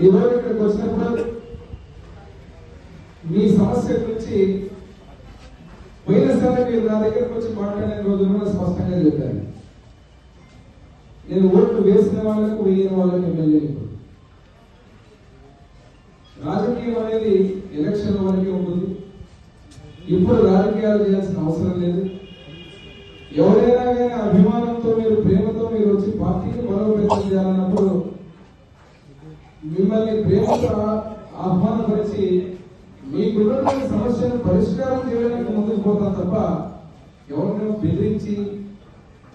ఈరోజు ఇక్కడికి వచ్చినప్పుడు మీ సమస్య గురించి పోయినసారి మీరు నా దగ్గరకు వచ్చి మాట్లాడిన రోజు కూడా స్పష్టంగా చెప్పాను నేను ఓట్లు వేసిన వాళ్ళకు వేయని వాళ్ళకి ఎమ్మెల్యే రాజకీయం అనేది ఎలక్షన్ వరకే ఉంటుంది. ఇప్పుడు రాజకీయాలు చేయాల్సిన అవసరం లేదు. ఎవరైనా కానీ అభిమానంతో మీరు ప్రేమతో మీరు వచ్చి పార్టీని బలోపేతం చేయాలన్నప్పుడు మిమ్మల్ని ప్రేమతో ఆహ్వానపరిచి మీకున్నటువంటి సమస్యను పరిష్కారం చేయడానికి ముందుకు పోతాం తప్ప ఎవరినైనా బెదిరించి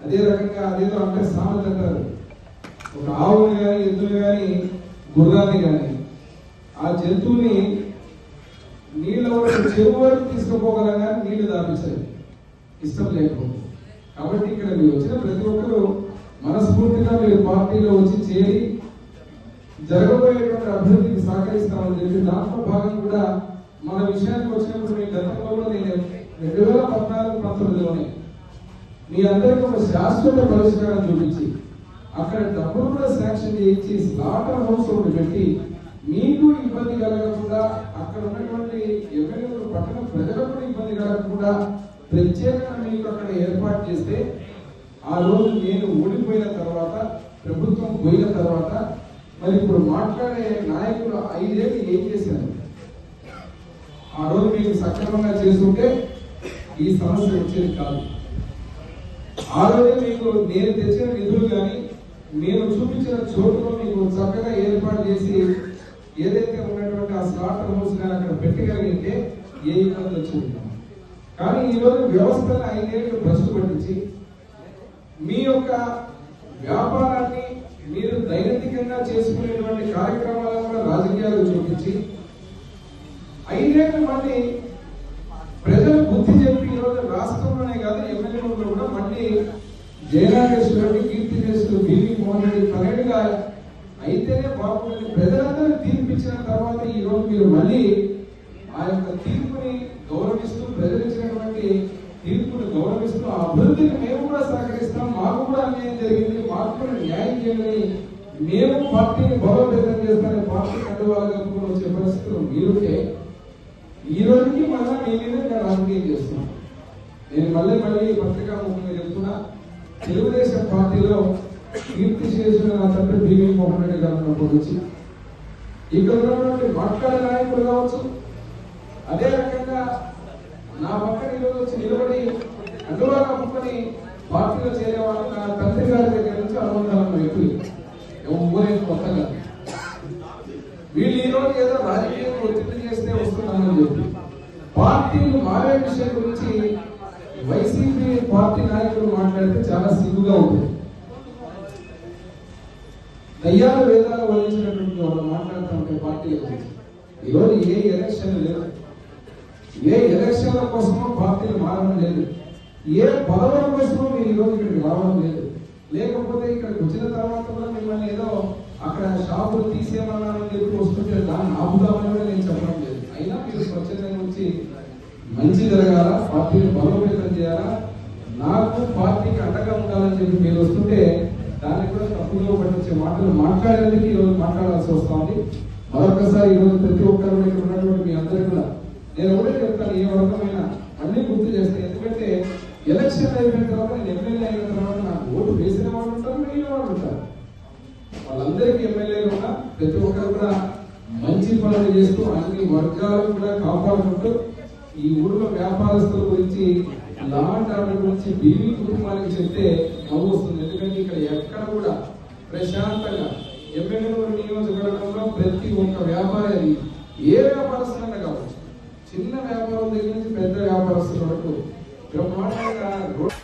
అదే రకంగా అదేదో అంటే సామెత అంటారు. ఒక ఆవుని కానీ ఎద్దుని కానీ గుర్రాన్ని కానీ ఆ జంతువుని నీళ్ళ వరకు చెరువు వరకు తీసుకుపోగలం కానీ నీళ్ళు దాపించాలి ఇష్టం లేకపోతే కాబట్టి ఇక్కడ మీరు వచ్చిన ప్రతి ఒక్కరూ మనస్ఫూర్తిగా మీరు పార్టీలో వచ్చి చేరి జరగబోయేటువంటి అభివృద్ధికి సహకరిస్తామని చెప్పి దాంట్లో భాగం కూడా మన విషయానికి వచ్చినప్పుడు మీ గతంలో కూడా నేను రెండు వేల పద్నాలుగు పంతొమ్మిదిలోనే మీ అందరికీ ఒక శాశ్వత పరిష్కారం చూపించి అక్కడ డబ్బులు కూడా శాంక్షన్ చేయించి స్లాటర్ హౌస్ ఒకటి పెట్టి మీకు ఇబ్బంది కలగకుండా అక్కడ ఉన్నటువంటి ఎమ్మెల్యేలు పట్టణ ప్రజలకు కూడా ఇబ్బంది కలగకుండా ప్రత్యేకంగా మీకు అక్కడ ఏర్పాటు చేస్తే ఆ రోజు నేను ఓడిపోయిన తర్వాత ప్రభుత్వం పోయిన తర్వాత మరి ఇప్పుడు మాట్లాడే నాయకులు ఐదేళ్ళు ఏం చేశారు? ఆ రోజు మీకు సక్రమంగా చేసుకుంటే ఈ సమస్య వచ్చేది కాదు. ఆ రోజు మీకు నేను తెచ్చిన నిధులు కానీ నేను చూపించిన చోటులో మీకు చక్కగా ఏర్పాటు చేసి ఏదైతే ఉన్నటువంటి ఆ స్లాటర్ హౌస్ కానీ అక్కడ పెట్టగలిగితే ఏ ఇబ్బంది వచ్చింది కానీ ఈరోజు వ్యవస్థను ఐదేళ్ళు భ్రష్టు పట్టించి మీ యొక్క వ్యాపారాన్ని మీరు దైనందికంగా చేసుకునేటువంటి కార్యక్రమాలను కూడా రాజకీయాలు చూపించి ఐదేళ్ళ మళ్ళీ ప్రజలు బుద్ధి చెప్పి ఈరోజు రాష్ట్రంలోనే కాదు ఎమ్మెల్యేలు కూడా మళ్ళీ జయనాగేశ్వరుడు కీర్తి చేస్తూ బీవీ మోహన్ రెడ్డి పన్నెండుగా అయితేనే బాగుంటుంది. ప్రజలందరూ తీర్పిచ్చిన తర్వాత ఈ రోజు మీరు మళ్ళీ ఆ యొక్క తీర్పుని గౌరవిస్తూ ప్రజలు ఇచ్చినటువంటి గౌరవిస్తూ ఆ అభివృద్ధిని మేము కూడా సహకరిస్తాం మాకు కూడా అన్యాయం జరిగింది. మాకు న్యాయం చేయాలని మేము పార్టీని బలోపేతం చేస్తానే పార్టీ కండువాలు వచ్చే పరిస్థితులు మీరుంటే ఈ రోజుకి మళ్ళీ మీ మీద రాజకీయం చేస్తున్నాం. నేను మళ్ళీ మళ్ళీ పత్రికా ముఖ్యంగా చెప్తున్నా తెలుగుదేశం పార్టీలో కీర్తి చేసిన నా తండ్రి బీవీ మోహన్ రెడ్డి గారు ఉన్నప్పుడు వచ్చి ఇక్కడ ఉన్నటువంటి మాట్లాడే నాయకులు కావచ్చు అదే రకంగా నా పక్కన ఈరోజు వచ్చి నిలబడి అడ్డుగా ముక్కని పార్టీలో చేరే వాళ్ళ తండ్రి గారి దగ్గర నుంచి అనుబంధాలను ఎక్కువ కొత్తగా. వీళ్ళు ఈరోజు ఏదో రాజకీయం ఒత్తిడి చేస్తే వస్తున్నారని చెప్పి. పార్టీలు మారే విషయం గురించి వైసీపీ పార్టీ నాయకులు మాట్లాడితే చాలా సిగ్గుగా ఉంటుంది. దయ్యాల వేదాలు వహించినటువంటి వాళ్ళు మాట్లాడుతుంటే పార్టీల గురించి. ఈరోజు ఏ ఎలక్షన్ లేదు. ఏ ఎలక్షన్ల కోసమో పార్టీలు మారడం లేదు. ఏ పదవుల కోసమో మీరు ఈరోజు ఇక్కడికి రావడం లేదు. లేకపోతే ఇక్కడికి వచ్చిన తర్వాత కూడా మిమ్మల్ని ఏదో అక్కడ షాపులు తీసేమన్నారని చెప్పి వస్తుంటే దాన్ని ఆపుదామని కూడా నేను చెప్పడం లేదు. అయినా మీరు స్వచ్ఛంగా వచ్చి మంచి జరగాల? పార్టీని బలోపేతం చేయాలా? నాకు పార్టీకి అండగా ఉండాలని చెప్పి మీరు వస్తుంటే దాన్ని కూడా తప్పుగా పట్టించే మాటలు మాట్లాడేందుకు ఈరోజు మాట్లాడాల్సి వస్తుంది. మరొకసారి ఈరోజు ప్రతి ఒక్కరు ఇక్కడ ఉన్నటువంటి మీ అందరూ కూడా నేను ఒకటే చెప్తాను ఏ వర్గమైనా అన్ని గుర్తు చేస్తే ఎలక్షన్ అయిపోయిన తర్వాత నేను ఎమ్మెల్యే అయిన తర్వాత నాకు ఓటు వేసిన వాళ్ళు ఉంటారు మిగిలిన వాళ్ళు ఉంటారు. వాళ్ళందరికీ ఎమ్మెల్యేలు ఉన్నా ప్రతి ఒక్కరు కూడా మంచి పనులు చేస్తూ అన్ని వర్గాలు కూడా కాపాడుకుంటూ ఈ ఊళ్ళో వ్యాపారస్తుల గురించి లాంటి ఆర్డర్ గురించి బీవీ కుటుంబానికి చెప్తే నవ్వు వస్తుంది. ఎందుకంటే ఇక్కడ ఎక్కడ కూడా ప్రశాంతంగా ఎమ్మెల్యేలు నియోజకవర్గంలో ప్రతి ఒక్క వ్యాపారి ఏ వ్యాపారస్తులైనా కావచ్చు. చిన్న వ్యాపారం దగ్గర నుంచి పెద్ద వ్యాపారస్తుల వరకు బ్రహ్మాండంగా రోడ్